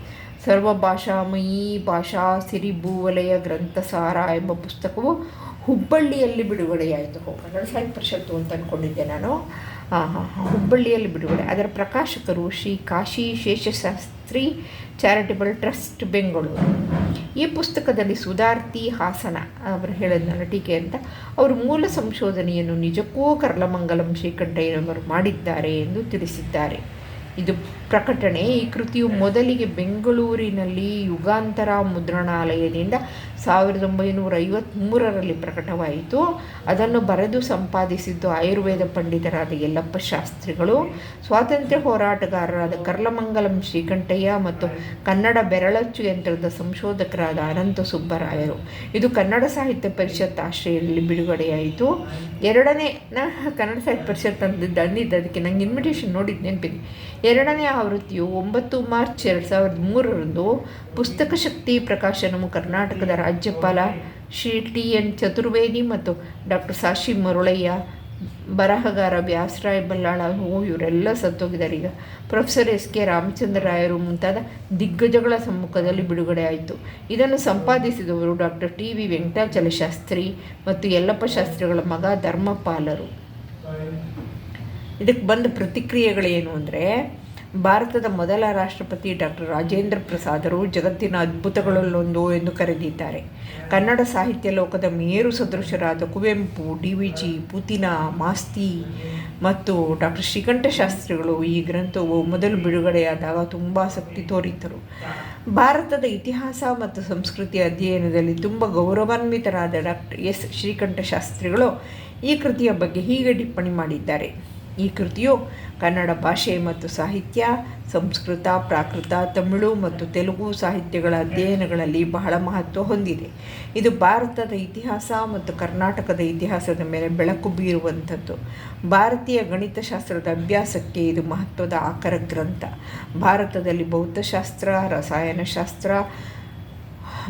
ಸರ್ವಭಾಷಾಮಯೀ ಭಾಷಾ ಸಿರಿಭೂವಲಯ ಗ್ರಂಥಸಾರ ಎಂಬ ಪುಸ್ತಕವು ಹುಬ್ಬಳ್ಳಿಯಲ್ಲಿ ಬಿಡುಗಡೆಯಾಯಿತು ಕನ್ನಡ ಸಾಹಿತ್ಯ ಪರಿಷತ್ತು ಅಂತ ಅಂದ್ಕೊಂಡಿದ್ದೆ ನಾನು. ಹಾಂ ಹಾಂ ಹುಬ್ಬಳ್ಳಿಯಲ್ಲಿ ಬಿಡುಗಡೆ. ಅದರ ಪ್ರಕಾಶಕರು ಶ್ರೀ ಕಾಶಿ ಶೇಷಶಾಸ್ತ್ರಿ ಚಾರಿಟಬಲ್ ಟ್ರಸ್ಟ್ ಬೆಂಗಳೂರು. ಈ ಪುಸ್ತಕದಲ್ಲಿ ಸುಧಾರ್ತಿ ಹಾಸನ ಅವರು ಹೇಳಿದ ನಟಿಕೆ ಅಂತ ಅವರು ಮೂಲ ಸಂಶೋಧನೆಯನ್ನು ನಿಜಕ್ಕೂ ಕರ್ಲಮಂಗಲಂ ಶ್ರೀಕಂಠಯ್ಯನವರು ಮಾಡಿದ್ದಾರೆ ಎಂದು ತಿಳಿಸಿದ್ದಾರೆ. ಇದು ಪ್ರಕಟಣೆ. ಈ ಕೃತಿಯು ಮೊದಲಿಗೆ ಬೆಂಗಳೂರಿನಲ್ಲಿ ಯುಗಾಂತರ ಮುದ್ರಣಾಲಯದಿಂದ ಸಾವಿರದ ಒಂಬೈನೂರ ಐವತ್ತ್ಮೂರರಲ್ಲಿ ಪ್ರಕಟವಾಯಿತು. ಅದನ್ನು ಬರೆದು ಸಂಪಾದಿಸಿದ್ದು ಆಯುರ್ವೇದ ಪಂಡಿತರಾದ ಯಲ್ಲಪ್ಪ ಶಾಸ್ತ್ರಿಗಳು. ಸ್ವಾತಂತ್ರ್ಯ ಹೋರಾಟಗಾರರಾದ ಕರ್ಲಮಂಗಲಂ ಶ್ರೀಕಂಠಯ್ಯ ಮತ್ತು ಕನ್ನಡ ಬೆರಳಚ್ಚು ಯಂತ್ರದ ಸಂಶೋಧಕರಾದ ಅನಂತ ಸುಬ್ಬರಾಯರು. ಇದು ಕನ್ನಡ ಸಾಹಿತ್ಯ ಪರಿಷತ್ ಆಶ್ರಯದಲ್ಲಿ ಬಿಡುಗಡೆಯಾಯಿತು. ಎರಡನೇ ಕನ್ನಡ ಸಾಹಿತ್ಯ ಪರಿಷತ್ ಅಂದಿದ್ದು ಅಂದಿದ್ದು ಅದಕ್ಕೆ ನಂಗೆ ಇನ್ವಿಟೇಷನ್ ನೋಡಿದ್ದು ನೆನಪಿದೆ. ಎರಡನೇ ಆವೃತ್ತಿಯು ಒಂಬತ್ತು ಮಾರ್ಚ್ ಎರಡು ಸಾವಿರದ ಮೂರರಂದು ಪುಸ್ತಕ ಶಕ್ತಿ ಪ್ರಕಾಶನವು ಕರ್ನಾಟಕದ ರಾಜ್ಯಪಾಲ ಶ್ರೀ ಟಿ ಎನ್ ಚತುರ್ವೇದಿ ಮತ್ತು ಡಾಕ್ಟರ್ ಸಾಶಿ ಮರುಳಯ್ಯ, ಬರಹಗಾರ ವ್ಯಾಸರಾಯ ಬಲ್ಲಾಳ ಇವರೆಲ್ಲ ಸತ್ತೋಗಿದ್ದಾರೆ. ಈಗ ಪ್ರೊಫೆಸರ್ ಎಸ್ ಕೆ ರಾಮಚಂದ್ರ ರಾಯರು ಮುಂತಾದ ದಿಗ್ಗಜಗಳ ಸಮ್ಮುಖದಲ್ಲಿ ಬಿಡುಗಡೆ ಆಯಿತು. ಇದನ್ನು ಸಂಪಾದಿಸಿದವರು doctor T V Venkatachala Shastri ಮತ್ತು ಯಲ್ಲಪ್ಪ ಶಾಸ್ತ್ರಿಗಳ ಮಗ ಧರ್ಮಪಾಲರು. ಇದಕ್ಕೆ ಬಂದ ಪ್ರತಿಕ್ರಿಯೆಗಳೇನು ಅಂದರೆ ಭಾರತದ ಮೊದಲ ರಾಷ್ಟ್ರಪತಿ ಡಾಕ್ಟರ್ ರಾಜೇಂದ್ರ ಪ್ರಸಾದರು ಜಗತ್ತಿನ ಅದ್ಭುತಗಳಲ್ಲೊಂದು ಎಂದು ಕರೆದಿದ್ದಾರೆ. ಕನ್ನಡ ಸಾಹಿತ್ಯ ಲೋಕದ ಮೇರು ಸದೃಶರಾದ Kuvempu D V G Puthina Masti ಮತ್ತು ಡಾಕ್ಟರ್ ಶ್ರೀಕಂಠ ಶಾಸ್ತ್ರಿಗಳು ಈ ಗ್ರಂಥವು ಮೊದಲು ಬಿಡುಗಡೆಯಾದಾಗ ತುಂಬ ಆಸಕ್ತಿ ತೋರಿದ್ದರು. ಭಾರತದ ಇತಿಹಾಸ ಮತ್ತು ಸಂಸ್ಕೃತಿ ಅಧ್ಯಯನದಲ್ಲಿ ತುಂಬ ಗೌರವಾನ್ವಿತರಾದ ಡಾಕ್ಟರ್ ಎಸ್. ಶ್ರೀಕಂಠ ಶಾಸ್ತ್ರಿಗಳು ಈ ಕೃತಿಯ ಬಗ್ಗೆ ಹೀಗೆ ಟಿಪ್ಪಣಿ ಮಾಡಿದ್ದಾರೆ. ಈ ಕೃತಿಯು ಕನ್ನಡ ಭಾಷೆ ಮತ್ತು ಸಾಹಿತ್ಯ, ಸಂಸ್ಕೃತ, ಪ್ರಾಕೃತ, ತಮಿಳು ಮತ್ತು ತೆಲುಗು ಸಾಹಿತ್ಯಗಳ ಅಧ್ಯಯನಗಳಲ್ಲಿ ಬಹಳ ಮಹತ್ವ ಹೊಂದಿದೆ. ಇದು ಭಾರತದ ಇತಿಹಾಸ ಮತ್ತು ಕರ್ನಾಟಕದ ಇತಿಹಾಸದ ಮೇಲೆ ಬೆಳಕು ಬೀರುವಂಥದ್ದು. ಭಾರತೀಯ ಗಣಿತಶಾಸ್ತ್ರದ ಅಭ್ಯಾಸಕ್ಕೆ ಇದು ಮಹತ್ವದ ಆಕರ ಗ್ರಂಥ. ಭಾರತದಲ್ಲಿ ಭೌತಶಾಸ್ತ್ರ, ರಸಾಯನಶಾಸ್ತ್ರ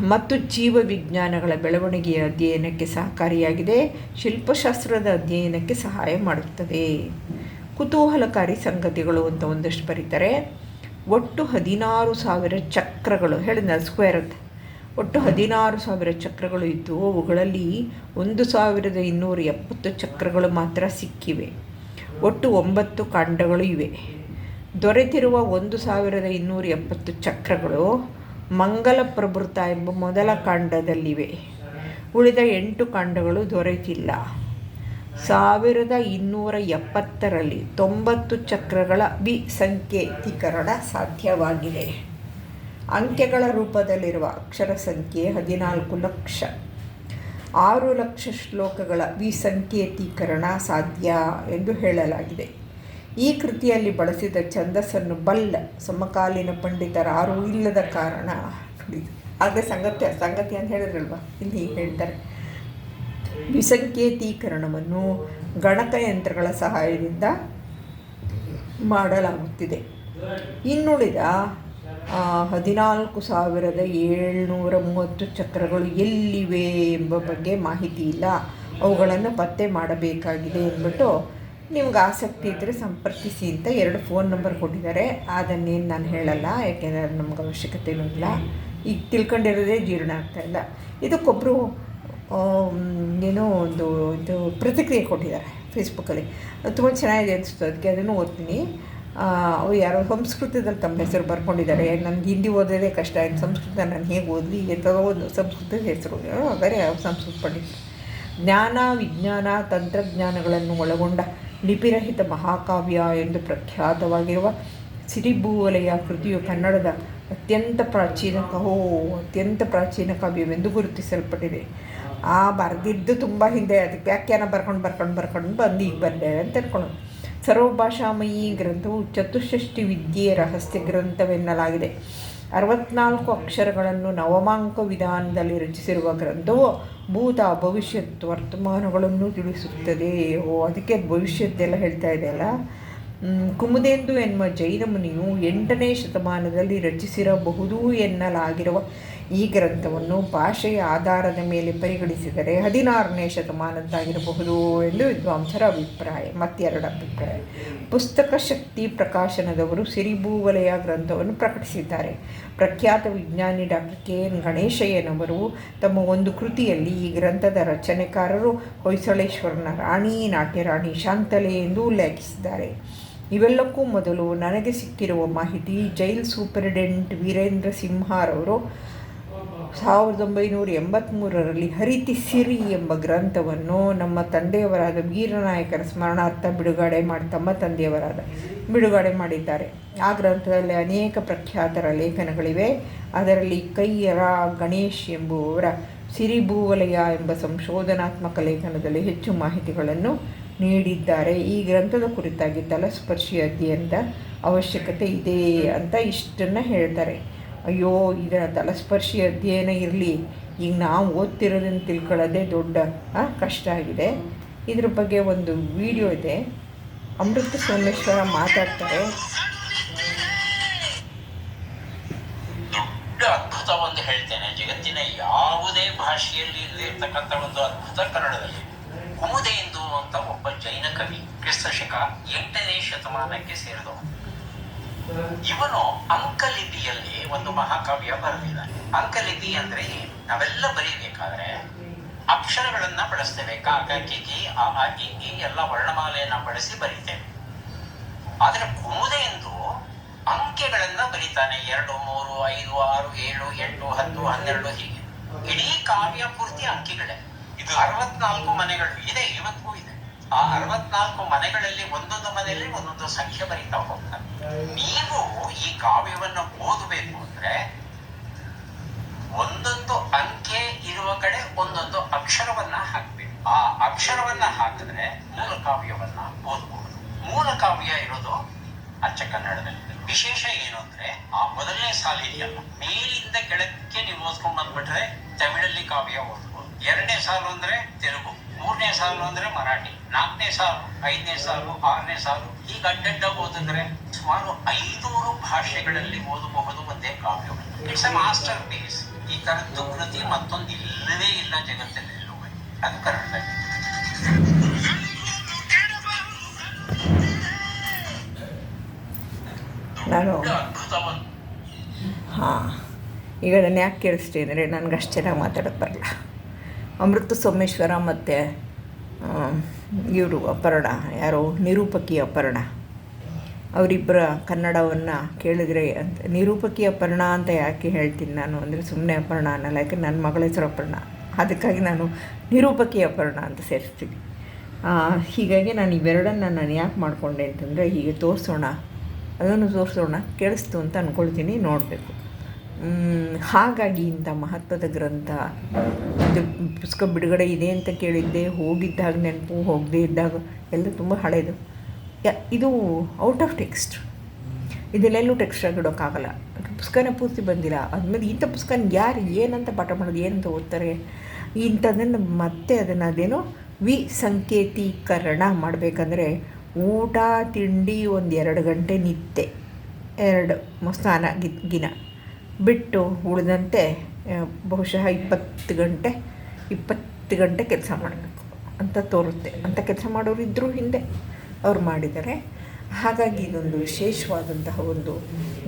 ಮತ್ತು ಜೀವ ವಿಜ್ಞಾನಗಳ ಬೆಳವಣಿಗೆಯ ಅಧ್ಯಯನಕ್ಕೆ ಸಹಕಾರಿಯಾಗಿದೆ. ಶಿಲ್ಪಶಾಸ್ತ್ರದ ಅಧ್ಯಯನಕ್ಕೆ ಸಹಾಯ ಮಾಡುತ್ತದೆ. ಕುತೂಹಲಕಾರಿ ಸಂಗತಿಗಳು ಅಂತ ಒಂದಷ್ಟು ಬರೀತಾರೆ. ಒಟ್ಟು ಹದಿನಾರು ಸಾವಿರ ಚಕ್ರಗಳು ಹೇಳಿದ ಸ್ಕ್ವೇರ್ ಅಂತ. ಒಟ್ಟು ಹದಿನಾರು ಸಾವಿರ ಚಕ್ರಗಳು ಇದ್ದು, ಅವುಗಳಲ್ಲಿ ಒಂದು ಸಾವಿರದ ಇನ್ನೂರ ಎಪ್ಪತ್ತು ಚಕ್ರಗಳು ಮಾತ್ರ ಸಿಕ್ಕಿವೆ. ಒಟ್ಟು ಒಂಬತ್ತು ಕಾಂಡಗಳು ಇವೆ. ದೊರೆತಿರುವ ಒಂದು ಸಾವಿರದ ಇನ್ನೂರ ಎಪ್ಪತ್ತು ಚಕ್ರಗಳು ಮಂಗಲ ಪ್ರಭೃತ ಎಂಬ ಮೊದಲ ಕಾಂಡದಲ್ಲಿವೆ. ಉಳಿದ ಎಂಟು ಕಾಂಡಗಳು ದೊರೆತಿಲ್ಲ. ಸಾವಿರದ ಇನ್ನೂರ ಎಪ್ಪತ್ತರಲ್ಲಿ ತೊಂಬತ್ತು ಚಕ್ರಗಳ ಸಂಕೇತೀಕರಣ ಸಾಧ್ಯವಾಗಿದೆ. ಅಂಕೆಗಳ ರೂಪದಲ್ಲಿರುವ ಅಕ್ಷರ ಸಂಖ್ಯೆ ಹದಿನಾಲ್ಕು ಲಕ್ಷ. ಆರು ಲಕ್ಷ ಶ್ಲೋಕಗಳ ವಿಸಂಕೇತೀಕರಣ ಸಾಧ್ಯ ಎಂದು ಹೇಳಲಾಗಿದೆ. ಈ ಕೃತಿಯಲ್ಲಿ ಬಳಸಿದ ಛಂದಸ್ಸನ್ನು ಬಲ್ಲ ಸಮಕಾಲೀನ ಪಂಡಿತರಾರೂ ಇಲ್ಲದ ಕಾರಣ. ಆದರೆ ಸಂಗತಿ ಸಂಗತಿ ಅಂತ ಹೇಳಿದ್ರಲ್ವಾ? ಇಲ್ಲಿ ಹೇಳ್ತಾರೆ. ವಿಸಂಕೇತೀಕರಣವನ್ನು ಗಣಕಯಂತ್ರಗಳ ಸಹಾಯದಿಂದ ಮಾಡಲಾಗುತ್ತಿದೆ. ಇನ್ನುಳಿದ ಹದಿನಾಲ್ಕು ಸಾವಿರದ ಏಳ್ನೂರ ಮೂವತ್ತು ಚಕ್ರಗಳು ಎಲ್ಲಿವೆ ಎಂಬ ಬಗ್ಗೆ ಮಾಹಿತಿ ಇಲ್ಲ. ಅವುಗಳನ್ನು ಪತ್ತೆ ಮಾಡಬೇಕಾಗಿದೆ ಅಂದ್ಬಿಟ್ಟು ನಿಮ್ಗೆ ಆಸಕ್ತಿ ಇದ್ದರೆ ಸಂಪರ್ಕಿಸಿ ಅಂತ ಎರಡು ಫೋನ್ ನಂಬರ್ ಕೊಟ್ಟಿದ್ದಾರೆ. ಅದನ್ನೇನು ನಾನು ಹೇಳಲ್ಲ, ಯಾಕೆಂದರೆ ನಮ್ಗೆ ಅವಶ್ಯಕತೆ ಇಲ್ಲ. ಈಗ ತಿಳ್ಕೊಂಡಿರೋದೇ ಜೀರ್ಣ ಆಗ್ತಾಯಿಲ್ಲ ಇದಕ್ಕೊಬ್ಬರು ಏನೋ ಒಂದು ಇದು ಪ್ರತಿಕ್ರಿಯೆ ಕೊಟ್ಟಿದ್ದಾರೆ ಫೇಸ್ಬುಕ್ಕಲ್ಲಿ ತುಂಬ ಚೆನ್ನಾಗಿದೆ ಅನಿಸ್ತು ಅದಕ್ಕೆ ಅದನ್ನು ಓದ್ತೀನಿ. ಅವು ಯಾರೋ ಸಂಸ್ಕೃತದಲ್ಲಿ ತಮ್ಮ ಹೆಸರು ಬರ್ಕೊಂಡಿದ್ದಾರೆ. ನನಗೆ ಹಿಂದಿ ಓದೋದೇ ಕಷ್ಟ ಆಯ್ತು ಸಂಸ್ಕೃತ ನಾನು ಹೇಗೆ ಓದಲಿ? ಎಂಥದೋ ಒಂದು ಸಂಸ್ಕೃತದ ಹೆಸರು. ಹಾಗಾದರೆ ಯಾವ ಸಂಸ್ಕೃತ ಪಂಡಿತರು ಜ್ಞಾನ, ವಿಜ್ಞಾನ, ತಂತ್ರಜ್ಞಾನಗಳನ್ನು ಒಳಗೊಂಡ ಲಿಪಿರಹಿತ ಮಹಾಕಾವ್ಯ ಎಂದು ಪ್ರಖ್ಯಾತವಾಗಿರುವ ಸಿರಿಭೂವಲೆಯ ಕೃತಿಯು ಕನ್ನಡದ ಅತ್ಯಂತ ಪ್ರಾಚೀನ ಕಹೋ, ಅತ್ಯಂತ ಪ್ರಾಚೀನ ಕಾವ್ಯವೆಂದು ಗುರುತಿಸಲ್ಪಟ್ಟಿದೆ. ಆ ಬರೆದಿದ್ದು ತುಂಬ ಹಿಂದೆ, ಅದಕ್ಕೆ ವ್ಯಾಖ್ಯಾನ ಬರ್ಕೊಂಡು ಬರ್ಕೊಂಡು ಬರ್ಕೊಂಡು ಬಂದು ಈಗ ಬಂದೆ ಅಂತ ತಿಳ್ಕೊಳ್ಳೋದು ಸರ್ವಭಾಷಾಮಯಿ ಗ್ರಂಥವು ಚತುಷ್ಷಷ್ಟಿ ವಿದ್ಯೆಯ ರಹಸ್ಯ ಗ್ರಂಥವೆನ್ನಲಾಗಿದೆ. ಅರವತ್ನಾಲ್ಕು ಅಕ್ಷರಗಳನ್ನು ನವಮಾಂಕ ವಿಧಾನದಲ್ಲಿ ರಚಿಸಿರುವ ಗ್ರಂಥವು ಭೂತ ಭವಿಷ್ಯತ್ ವರ್ತಮಾನಗಳನ್ನು ತಿಳಿಸುತ್ತದೆ. ಓ, ಅದಕ್ಕೆ ಭವಿಷ್ಯದ್ದೆಲ್ಲ ಹೇಳ್ತಾ ಇದೆಯಲ್ಲ ಕುಮುದೇಂದು ಎನ್ನುವ ಜೈನ ಮುನಿಯು ಎಂಟನೇ ಶತಮಾನದಲ್ಲಿ ರಚಿಸಿರಬಹುದು ಎನ್ನಲಾಗಿರುವ ಈ ಗ್ರಂಥವನ್ನು ಭಾಷೆಯ ಆಧಾರದ ಮೇಲೆ ಪರಿಗಣಿಸಿದರೆ ಹದಿನಾರನೇ ಶತಮಾನದ್ದಾಗಿರಬಹುದು ಎಂದು ವಿದ್ವಾಂಸರ ಅಭಿಪ್ರಾಯ. ಮತ್ತೆರಡು ಅಭಿಪ್ರಾಯ. ಪುಸ್ತಕ ಶಕ್ತಿ ಪ್ರಕಾಶನದವರು ಸಿರಿಭೂವಲಯ ಗ್ರಂಥವನ್ನು ಪ್ರಕಟಿಸಿದ್ದಾರೆ. ಪ್ರಖ್ಯಾತ ವಿಜ್ಞಾನಿ ಡಾಕ್ಟರ್ ಕೆ. ಎನ್. ಗಣೇಶಯ್ಯನವರು ತಮ್ಮ ಒಂದು ಕೃತಿಯಲ್ಲಿ ಈ ಗ್ರಂಥದ ರಚನೆಕಾರರು ಹೊಯ್ಸಳೇಶ್ವರನ ರಾಣಿ, ನಾಟ್ಯರಾಣಿ ಶಾಂತಲೆ ಎಂದು ಉಲ್ಲೇಖಿಸಿದ್ದಾರೆ. ಇವೆಲ್ಲಕ್ಕೂ ಮೊದಲು ನನಗೆ ಸಿಕ್ಕಿರುವ ಮಾಹಿತಿ ಜೈಲ್ ಸೂಪರಿಡೆಂಟ್ ವೀರೇಂದ್ರ ಸಿಂಹಾರವರು ಸಾವಿರದ ಒಂಬೈನೂರ ಎಂಬತ್ತ್ಮೂರರಲ್ಲಿ ಹರಿತಿ ಸಿರಿ ಎಂಬ ಗ್ರಂಥವನ್ನು ನಮ್ಮ ತಂದೆಯವರಾದ ವೀರನಾಯಕರ ಸ್ಮರಣಾರ್ಥ ಬಿಡುಗಡೆ ಮಾಡಿ, ತಮ್ಮ ತಂದೆಯವರಾದ ಬಿಡುಗಡೆ ಮಾಡಿದ್ದಾರೆ. ಆ ಗ್ರಂಥದಲ್ಲಿ ಅನೇಕ ಪ್ರಖ್ಯಾತರ ಲೇಖನಗಳಿವೆ. ಅದರಲ್ಲಿ ಕೈಯರ ಗಣೇಶ್ ಎಂಬುವವರ ಸಿರಿಭೂವಲಯ ಎಂಬ ಸಂಶೋಧನಾತ್ಮಕ ಲೇಖನದಲ್ಲಿ ಹೆಚ್ಚು ಮಾಹಿತಿಗಳನ್ನು ನೀಡಿದ್ದಾರೆ. ಈ ಗ್ರಂಥದ ಕುರಿತಾಗಿ ತಲಸ್ಪರ್ಶಿ ಅಧ್ಯಯನದ ಅವಶ್ಯಕತೆ ಇದೆ ಅಂತ ಇಷ್ಟನ್ನು ಹೇಳ್ತಾರೆ. ಅಯ್ಯೋ, ಇದರ ತಲಸ್ಪರ್ಶಿ ಅಧ್ಯಯನ ಇರಲಿ. ಈಗ ನಾವು ಓದ್ತಿರೋದನ್ನು ತಿಳ್ಕೊಳ್ಳೋದೇ ದೊಡ್ಡ ಕಷ್ಟ ಆಗಿದೆ. ಇದ್ರ ಬಗ್ಗೆ ಒಂದು ವಿಡಿಯೋ ಇದೆ. ಅಮೃತ ಸೋಮೇಶ್ವರ ಮಾತಾಡ್ತಾರೆ. ದೊಡ್ಡ ಅದ್ಭುತ ಒಂದು ಹೇಳ್ತೇನೆ. ಜಗತ್ತಿನ ಯಾವುದೇ ಭಾಷೆಯಲ್ಲಿ ಇರತಕ್ಕಂಥ ಒಂದು ಅದ್ಭುತ ಕನ್ನಡದಲ್ಲಿ ಕುಮುದೆಂದು ಅಂತ ಒಬ್ಬ ಜೈನ ಕವಿ ಕ್ರಿಸ್ತ ಶಕ ಎಂಟನೇ ಶತಮಾನಕ್ಕೆ ಸೇರಿದವ ಇವನು ಅಂಕಲಿಪಿಯಲ್ಲಿ ಒಂದು ಮಹಾಕಾವ್ಯ ಬರೆದಿದ್ದಾನೆ. ಅಂಕಲಿಪಿ ಅಂದ್ರೆ ಏನು? ನಾವೆಲ್ಲ ಬರೀಬೇಕಾದ್ರೆ ಅಕ್ಷರಗಳನ್ನ ಬಳಸ್ತೇವೆ. ಕ ಕ ಆ ಇ ಈ ಎಲ್ಲ ವರ್ಣಮಾಲೆಯನ್ನ ಬಳಸಿ ಬರೀತೇವೆ. ಆದ್ರೆ ಕುಮುದೆಂದು ಅಂಕೆಗಳನ್ನ ಬರೀತಾನೆ. ಎರಡು ಮೂರು ಐದು ಆರು ಏಳು ಎಂಟು ಹತ್ತು ಹನ್ನೆರಡು ಹೀಗೆ. ಇಡೀ ಕಾವ್ಯ ಪೂರ್ತಿ ಅಂಕಿಗಳೇ. ಇದು ಅರವತ್ನಾಲ್ಕು ಮನೆಗಳು ಇದೆ ಆ ಅರವತ್ನಾಲ್ಕು ಮನೆಗಳಲ್ಲಿ ಒಂದೊಂದು ಮನೆಯಲ್ಲಿ ಒಂದೊಂದು ಸಂಖ್ಯೆ ಬರೀತಾ ಹೋಗ್ತಾರೆ. ನೀವು ಈ ಕಾವ್ಯವನ್ನ ಓದಬೇಕು ಅಂದ್ರೆ ಒಂದೊಂದು ಅಂಕೆ ಇರುವ ಕಡೆ ಒಂದೊಂದು ಅಕ್ಷರವನ್ನ ಹಾಕ್ಬೇಕು. ಆ ಅಕ್ಷರವನ್ನ ಹಾಕಿದ್ರೆ ಮೂಲ ಕಾವ್ಯವನ್ನ ಓದಬಹುದು ಮೂಲ ಕಾವ್ಯ ಇರೋದು ಅಚ್ಚ ಕನ್ನಡದಲ್ಲಿ ವಿಶೇಷ ಏನು ಅಂದ್ರೆ ಆ ಮೊದಲನೇ ಸಾಲ ಇದೆಯಲ್ಲ ಮೇಲಿಂದ ಕೆಳಕ್ಕೆ ನೀವು ಓದ್ಕೊಂಡ್ ಬಂದ್ಬಿಟ್ರೆ ತಮಿಳಲ್ಲಿ ಕಾವ್ಯ ಓದ್ಬೋದು. ಎರಡನೇ ಸಾಲು ಅಂದ್ರೆ ತೆಲುಗು. ಮೂರನೇ ಸಾಲು ಅಂದ್ರೆ ಮರಾಠಿ ನಾಲ್ಕನೇ ಸಾಲು ಐದನೇ ಸಾಲು ಆರನೇ ಸಾಲು. ಈಗ ಅಡ್ಡಡ್ಡ ಓದಿದ್ರೆ ಸುಮಾರು ಐನೂರು ಭಾಷೆಗಳಲ್ಲಿ ಓದಬಹುದು ಒಂದೇ ಕಾವ್ಯವನ್ನು ಇಟ್ಸ್ ಅ ಮಾಸ್ಟರ್ ಪೀಸ್ ಈ ತರದ್ದು ಕೃತಿ ಮತ್ತೊಂದು ಇಲ್ಲವೇ ಇಲ್ಲ ಜಗತ್ತಲ್ಲಿ ಅದು ಕನ್ನಡದಲ್ಲಿ ನಾನು ಹಾಂ ಈಗ ನಾನು ಯಾಕೆ ಕೇಳಿಸ್ತೀನಿ ಅಂದರೆ ನನಗೆ ಅಷ್ಟು ಚೆನ್ನಾಗಿ ಬರಲ್ಲ ಅಮೃತ ಸೋಮೇಶ್ವರ ಮತ್ತು ಇವರು ಅಪರ್ಣ, ಯಾರು ನಿರೂಪಕಿ ಅಪರ್ಣ. ಅವರಿಬ್ಬರ ಕನ್ನಡವನ್ನು ಕೇಳಿದ್ರೆ ಅಂತ, ನಿರೂಪಕಿ ಅಪರ್ಣ ಅಂತ ಯಾಕೆ ಹೇಳ್ತೀನಿ ನಾನು? ಅಂದರೆ ಸುಮ್ಮನೆ ಅಪರ್ಣ ಅನ್ನಲ್ಲ, ಯಾಕೆ ನನ್ನ ಮಗಳ ಹೆಸರು ಅಪರ್ಣ. ಅದಕ್ಕಾಗಿ ನಾನು ನಿರೂಪಕಿ ಅಪರ್ಣ ಅಂತ ಸೇರಿಸ್ತೀನಿ ಹೀಗಾಗಿ ನಾನು ಇವೆರಡನ್ನು ನಾನು ಯಾಕೆ ಮಾಡಿಕೊಂಡೆ ಅಂತಂದರೆ, ಹೀಗೆ ತೋರಿಸೋಣ. ಅದನ್ನು ತೋರಿಸೋಣ, ಕೇಳಿಸ್ತು ಅಂತ ಅಂದ್ಕೊಳ್ತೀನಿ ನೋಡಬೇಕು. ಹಾಗಾಗಿ ಇಂಥ ಮಹತ್ವದ ಗ್ರಂಥ, ಇದು ಪುಸ್ತಕ ಬಿಡುಗಡೆ ಇದೆ ಅಂತ ಕೇಳಿದ್ದೆ, ಹೋಗಿದ್ದಾಗ ನೆನಪು, ಹೋಗದೇ ಇದ್ದಾಗ ಎಲ್ಲ ತುಂಬ ಹಳೆಯದು ಇದು ಔಟ್ ಆಫ್ ಟೆಕ್ಸ್ಟ್. ಇದೆಲ್ಲೆಲ್ಲೂ ಟೆಕ್ಸ್ಟ್ ಆಗಿಡೋಕ್ಕಾಗಲ್ಲ. ಪುಸ್ತಕನೇ ಪೂರ್ತಿ ಬಂದಿಲ್ಲ. ಅದ್ಮೇಲೆ ಇಂಥ ಪುಸ್ತಕನ ಯಾರು ಏನಂತ ಪಾಠ ಮಾಡೋದು, ಏನಂತ ಓದ್ತಾರೆ? ಇಂಥದನ್ನು ಮತ್ತೆ ಅದನ್ನು ಅದೇನೋ ವಿಸಂಕೇತೀಕರಣ ಮಾಡಬೇಕಂದ್ರೆ ಊಟ, ತಿಂಡಿ ಒಂದು ಎರಡು ಗಂಟೆ ನಿತ್ತೆ ಎರಡು ಸ್ನಾನ ಗಿ- ಗಿನ. ಬಿಟ್ಟು ಉಳಿದಂತೆ ಬಹುಶಃ ಇಪ್ಪತ್ತು ಗಂಟೆ ಇಪ್ಪತ್ತು ಗಂಟೆ ಕೆಲಸ ಮಾಡಬೇಕು ಅಂತ ತೋರುತ್ತೆ. ಅಂತ ಕೆಲಸ ಮಾಡೋರು ಇದ್ದರೂ ಹಿಂದೆ ಅವ್ರು ಮಾಡಿದ್ದಾರೆ. ಹಾಗಾಗಿ ಇದೊಂದು ವಿಶೇಷವಾದಂತಹ ಒಂದು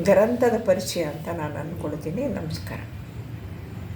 ಗ್ರಂಥದ ಪರಿಚಯ ಅಂತ ನಾನು ಅಂದ್ಕೊಳ್ತೀನಿ. ನಮಸ್ಕಾರ.